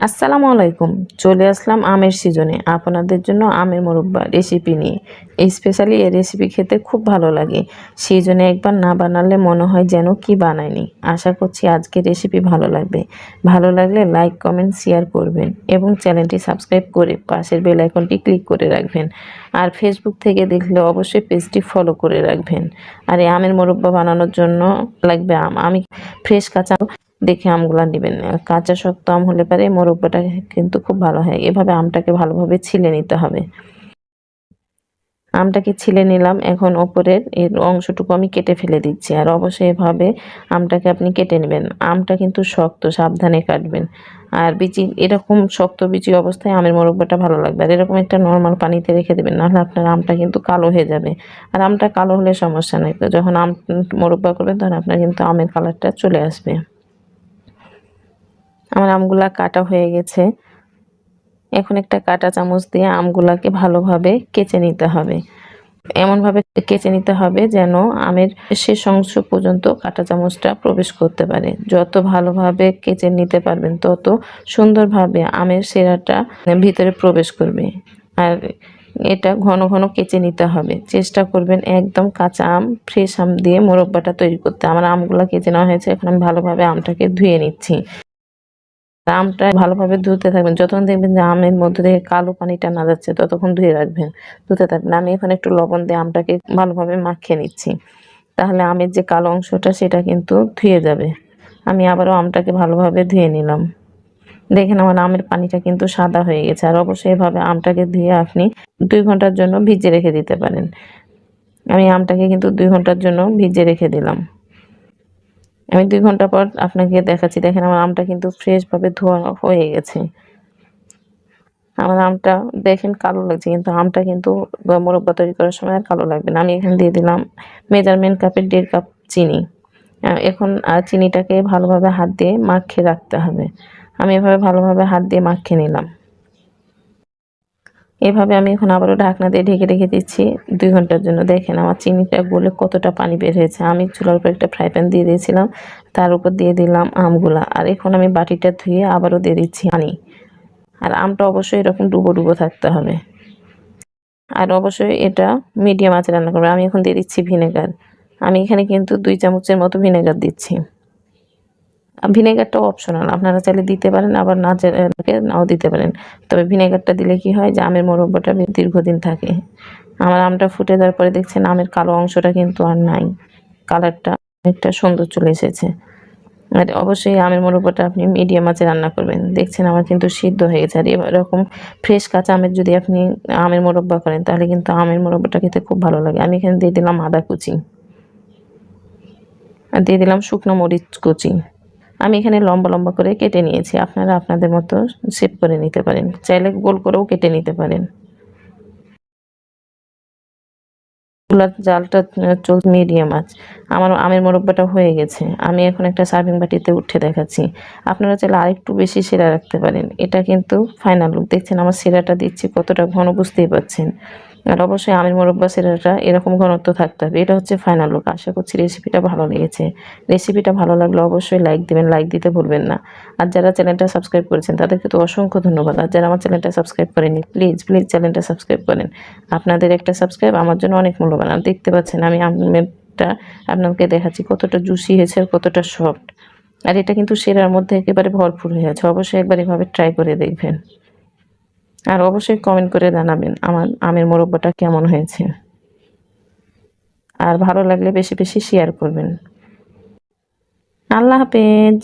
আসসালামু আলাইকুম। চলে আসলাম আমের সিজনে। আপনাদের জন্য আমের মোরব্বা রেসিপি নিয়ে। স্পেশালি এই রেসিপি খেতে খুব ভালো লাগে। সিজনে একবার না বানালে মনে হয় যেন কি বানায়নি। আশা করছি আজকে রেসিপি ভালো লাগবে। ভালো লাগলে লাইক কমেন্ট শেয়ার করবেন এবং চ্যানেলটি সাবস্ক্রাইব করে পাশের বেল আইকনটি ক্লিক করে রাখবেন। আর ফেসবুক থেকে দেখলে অবশ্যই পেজটি ফলো করে রাখবেন। আর এই আমের মোরব্বা বানানোর জন্য লাগবে আম। আমি ফ্রেশ কাঁচা দেখে আমগুলা নেবেন। কাঁচা শক্ত আম হলে পারে মোরব্বাটা কিন্তু খুব ভালো হয়। এভাবে আমটাকে ভালোভাবে ছিলে নিতে হবে। আমটাকে ছিলে নিলাম। এখন ওপরের এর অংশটুকু আমি কেটে ফেলে দিচ্ছি। আর অবশ্যই এভাবে আমটাকে আপনি কেটে নেবেন। আমটা কিন্তু শক্ত, সাবধানে কাটবেন। আর বিচি, এরকম শক্ত বিচি অবস্থায় আমের মোরব্বাটা ভালো লাগবে। আর এরকম একটা নর্মাল পানিতে রেখে দেবেন, নাহলে আপনার আমটা কিন্তু কালো হয়ে যাবে। আর আমটা কালো হলে সমস্যা নেই। তো যখন আম মোরব্বা করবেন, তখন আপনার কিন্তু আমের কালারটা চলে আসবে। আমার আমগুলা কাটা হয়ে গেছে। এখন একটা কাটা চামচ দিয়ে আমগুলাকে ভালোভাবে কেচে নিতে হবে। এমনভাবে কেচে নিতে হবে যেন আমের শেষ অংশ পর্যন্ত কাটা চামচটা প্রবেশ করতে পারে। যত ভালোভাবে কেচে নিতে পারবেন, তত সুন্দরভাবে আমের সেরাটা ভিতরে প্রবেশ করবে। আর এটা ঘন ঘন কেচে নিতে হবে। চেষ্টা করবেন একদম কাঁচা আম, ফ্রেশ আম দিয়ে মোরব্বাটা তৈরি করতে। আমার আমগুলো কেচে নেওয়া হয়েছে, এখন আমি ভালোভাবে আমটাকে ধুয়ে নিচ্ছি। আমটা ভালোভাবে ধুতে থাকবেন। যতক্ষণ দেখবেন যে আমের মধ্যে থেকে কালো পানিটা না যাচ্ছে, ততক্ষণ ধুয়ে রাখবেন। ধুতে থাকবেন। আমি এখানে একটু লবণ দিয়ে আমটাকে ভালোভাবে মাখিয়ে নিচ্ছি। তাহলে আমের যে কালো অংশটা, সেটা কিন্তু ধুয়ে যাবে। আমি আবারও আমটাকে ভালোভাবে ধুয়ে নিলাম। দেখেন আমার আমের পানিটা কিন্তু সাদা হয়ে গেছে। আর অবশ্যই এভাবে আমটাকে ধুয়ে আপনি দুই ঘণ্টার জন্য ভিজে রেখে দিতে পারেন। আমি আমটাকে কিন্তু দুই ঘণ্টার জন্য ভিজে রেখে দিলাম। আমি দুই ঘণ্টা পর আপনাকে দেখাচ্ছি। দেখেন, আমার আমটা কিন্তু ফ্রেশভাবে ধোয়া হয়ে গেছে। আমার আমটা দেখেন কালো লাগছে, কিন্তু আমটা কিন্তু মোরব্বা তৈরি করার সময় আর কালো লাগবে না। আমি এখানে দিয়ে দিলাম মেজারমেন্ট কাপের দেড় কাপ চিনি। এখন চিনিটাকে ভালোভাবে হাত দিয়ে মাখিয়ে রাখতে হবে। আমি এভাবে ভালোভাবে হাত দিয়ে মাখিয়ে নিলাম। এভাবে আমি এখন আবারও ঢাকনা দিয়ে ঢেকে রেখে দিচ্ছি। দুই ঘণ্টার জন্য দেখেন আমার চিনিটা গলে কতটা পানি বের হয়েছে। আমি চুলার উপর একটা ফ্রাই প্যান দিয়ে দিয়েছিলাম, তার উপর দিয়ে দিলাম আমগুলা। আর এখন আমি বাটিটা ধুয়ে আবারও দিয়ে দিচ্ছি পানি। আর আমটা অবশ্যই এরকম ডুবো ডুবো থাকতে হবে। আর অবশ্যই এটা মিডিয়াম আঁচে রান্না করবে। আমি এখন দিয়ে দিচ্ছি ভিনেগার। আমি এখানে কিন্তু দুই চামচের মতো ভিনেগার দিচ্ছি। ভিনেগারটা অপশনাল আপনারা চাইলে দিতে পারেন, আবার না নাও দিতে পারেন। তবে ভিনেগারটা দিলে কি হয় যে, আমের মোরব্বাটা দীর্ঘদিন থাকে। আমার আমটা ফুটে দেওয়ার পরে দেখছেন আমের কালো অংশটা কিন্তু আর নাই। কালারটা অনেকটা সুন্দর চলে এসেছে। আর অবশ্যই আমের মোরব্বাটা আপনি মিডিয়াম আঁচে রান্না করবেন। দেখছেন আমার কিন্তু সিদ্ধ হয়ে গেছে। আর এরকম ফ্রেশ কাঁচা আমের যদি আপনি আমের মোরব্বা করেন, তাহলে কিন্তু আমের মোরব্বাটা খেতে খুব ভালো লাগে। আমি এখানে দিয়ে দিলাম আদা কুচি। আর দিয়ে দিলাম শুকনো মরিচ কুচি। আমি এখানে লম্বা লম্বা করে কেটে নিয়েছি। আপনারা আপনাদের মতো শেপ করে নিতে পারেন। চাইলে গোল করেও কেটে নিতে পারেন। চুলার জালটা চল মিডিয়াম আঁচ আমার, আমের মোরব্বাটা হয়ে গেছে। আমি এখন একটা সার্ভিং বাটিতে উঠে দেখাচ্ছি। আপনারা চাইলে আরেকটু বেশি সেরা রাখতে পারেন। এটা কিন্তু ফাইনাল লুক দেখছেন আমার সেরাটা দিচ্ছি কতটা ঘন, বুঝতেই পারছেন। আর অবশ্যই আমের মোরব্বা সেরাটা এরকম ঘনত্ব থাকতে হবে। এটা হচ্ছে ফাইনাল লুক আশা করছি রেসিপিটা ভালো লেগেছে। রেসিপিটা ভালো লাগলে অবশ্যই লাইক দিবেন লাইক দিতে ভুলবেন না। আর যারা চ্যানেলটা সাবস্ক্রাইব করেছেন, তাদেরকে তো অসংখ্য ধন্যবাদ। আর যারা আমার চ্যানেলটা সাবস্ক্রাইব করেনি প্লিজ প্লিজ চ্যানেলটা সাবস্ক্রাইব করেন। আপনাদের একটা সাবস্ক্রাইব আমার জন্য অনেক মূল্যবান। আর দেখতে পাচ্ছেন আমি আমেরটা আপনাকে দেখাচ্ছি কতটা জুসি হয়েছে আর কতটা সফট আর এটা কিন্তু সেরার মধ্যে একেবারে ভরপুর হয়ে আছে। অবশ্যই একবার এভাবে ট্রাই করে দেখবেন। আর অবশ্যই কমেন্ট করে জানাবেন আমার আমের মোরব্বাটা কেমন হয়েছে। আর ভালো লাগলে বেশি বেশি শেয়ার করবেন। আল্লাহ হাফেজ।